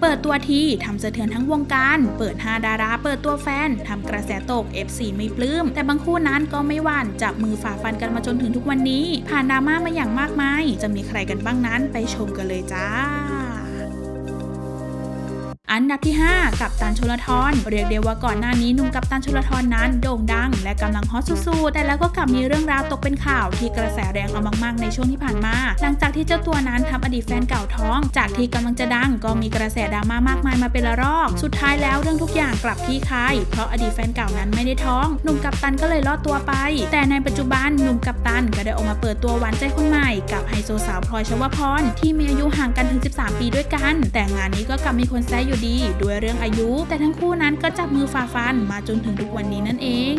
เปิดตัวทีทำสะเทือนทั้งวงการ เปิด 5 ดารา เปิดตัวแฟนทำกระแสตก F4 ไม่ปลื้ม แต่บางคู่นั้นก็ไม่หวั่นจับมือฝ่าฟันกันมาจนถึงทุกวันนี้ ผ่านดราม่ามาอย่างมากมาย จะมีใครกันบ้างนั้นไปชมกันเลยจ้าอันดับที่ 5 กับตันชลทรเรียกได้ว่าก่อนหน้านี้หนุ่มกับตันชลทรนั้นโด่งดัง และกำลังฮอตสุดๆแต่แล้วก็กลับมีเรื่องราวตกเป็นข่าวที่กระแสแรงเอามากๆในช่วงที่ผ่านมา หลังจากที่เจ้าตัวนั้นทำอดีตแฟนเก่าท้อง จากที่กำลังจะดังก็มีกระแสดราม่ามากมายมาเป็นละรอก สุดท้ายแล้วเรื่องทุกอย่างกลับคลี่คายเพราะอดีตแฟนเก่านั้นไม่ได้ท้อง หนุ่มกับตันก็เลยรอดตัวไป แต่ในปัจจุบันหนุ่มกับตันก็ได้ออกมาเปิดตัวหวานใจคนใหม่ กับไฮโซสาวพลอยชวพรที่มีอายุห่างกันถึง 13 ปีด้วยกัน แต่งานนี้ก็กลับมีคนแซะอยู่ดี ด้วยเรื่องอายุ แต่ทั้งคู่นั้นก็จับมือฝ่าฟันมาจนถึงทุกวันนี้นั่นเอง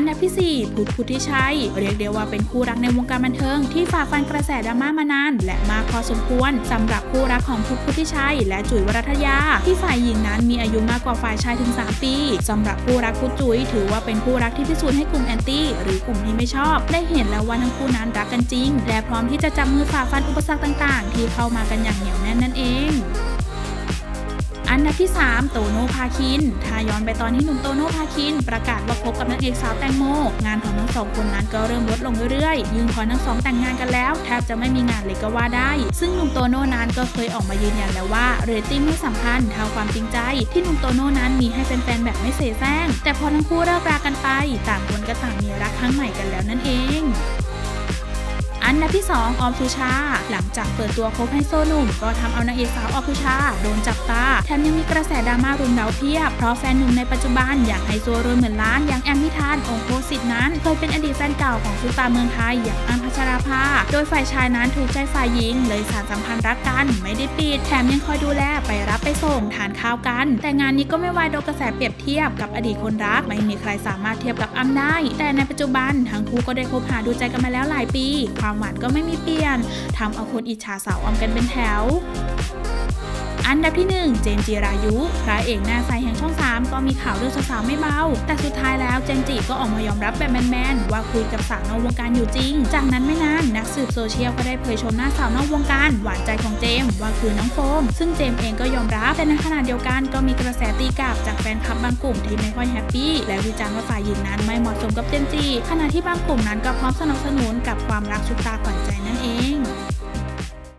นดับที่ 4 พุทธพุทธิชัย เรียกได้ว่าเป็นคู่รักในวงการบันเทิง ที่ฝ่าฟันกระแสดราม่ามานาน และมากพอสมควรสำหรับคู่รักของพุทธพุทธิชัย และจุ๋ยวรัตยา ที่ฝ่ายหญิงนั้นมีอายุมากกว่าฝ่ายชายถึง 3 ปีสำหรับคู่รักพุทธจุ๋ยถือว่าเป็นคู่รักที่พิสูจน์ให้กลุ่มแอนตี้หรือกลุ่มที่ไม่ชอบ ได้เห็นแล้วว่าทั้งคู่นั้นรักกันจริง และพร้อมที่จะจับมือฝ่าฟันอุปสรรคต่าง ๆ ที่เข้ามากันอย่างเหนียวแน่นนั่นเอง อันดับที่ 3 โตโน่พาคินถ้าย้อนไปตอนที่หนุ่มโตโน่พาคิน ประกาศว่าคบกับนางเอกสาวแตงโม งานของทั้งสองคนนั้นก็เริ่มลดลงเรื่อยๆ ยิ่งพอทั้งสองแต่งงานกันแล้วแทบจะไม่มีงานเลยก็ว่าได้ ซึ่งหนุ่มโตโน่นั้นก็เคยออกมายืนยันแล้วว่าเรตติ้งไม่สำคัญเท่าความจริงใจ ที่หนุ่มโตโน่นั้นมีให้แฟนๆแบบไม่เสแสร้งแต่พอทั้งคู่เลิกรากันไป ต่างคนก็ต่างมีรักครั้งใหม่กันแล้วนั่นเอง อันดับที่ 2 ออมสุชา หลังจากเปิดตัวคบไฮโซหนุ่ม ก็ทำเอานางเอกสาวออมสุชา โดนจับตา แถมยังมีกระแสดราม่ารุมเร้าเพียบ เพราะแฟนหนุ่มในปัจจุบันอย่างไฮโซรวยเหมือนล้านอย่างแอมพิธานองโคสิทธิ์นั้น เคยเป็นอดีตแฟนเก่าของซุปตาร์เมืองไทยอย่างอัมพัชราภา โดยฝ่ายชายนั้นถูกใจฝ่ายหญิง เลยสารสัมพันธ์รักกันไม่ได้ปิด แถมยังคอยดูแลไปรับไปส่งทานข้าวกัน แต่งานนี้ก็ไม่วายโดนกระแสเปรียบเทียบกับอดีตคนรักไม่มีใครสามารถเทียบกับอ้ำได้ แต่ในปัจจุบันทั้งคู่ก็ได้คบหาดูใจกันมาแล้วหลายปี ความหมัดก็ไม่มีเปลี่ยนทำเอาคนอิจฉาสาวออมกันเป็นแถว อันดับที่ 1 เจมส์จีรายุ พระเอกหน้าใสแห่งช่อง 3 ก็มีข่าวเรื่องสาวๆไม่เบา แต่สุดท้ายแล้วเจมส์จีก็ออกมายอมรับแบบแมนๆ ว่าคุยกับสาวนอกวงการอยู่จริง จากนั้นไม่นานนักสืบโซเชียลก็ได้เผยชมหน้าสาวนอกวงการ หวานใจของเจมส์ว่าคือน้องโฟม ซึ่งเจมส์เองก็ยอมรับแต่ในขณะเดียวกันก็มีกระแสตีกลับจากแฟนคลับบางกลุ่มที่ไม่ค่อยแฮปปี้และวิจารณ์ว่าฝ่ายหญิงนั้นไม่เหมาะสมกับเจมส์จีขณะที่บางกลุ่มนั้นก็พร้อมสนับสนุนกับความรักชุดตาขวัญใจนั่นเอง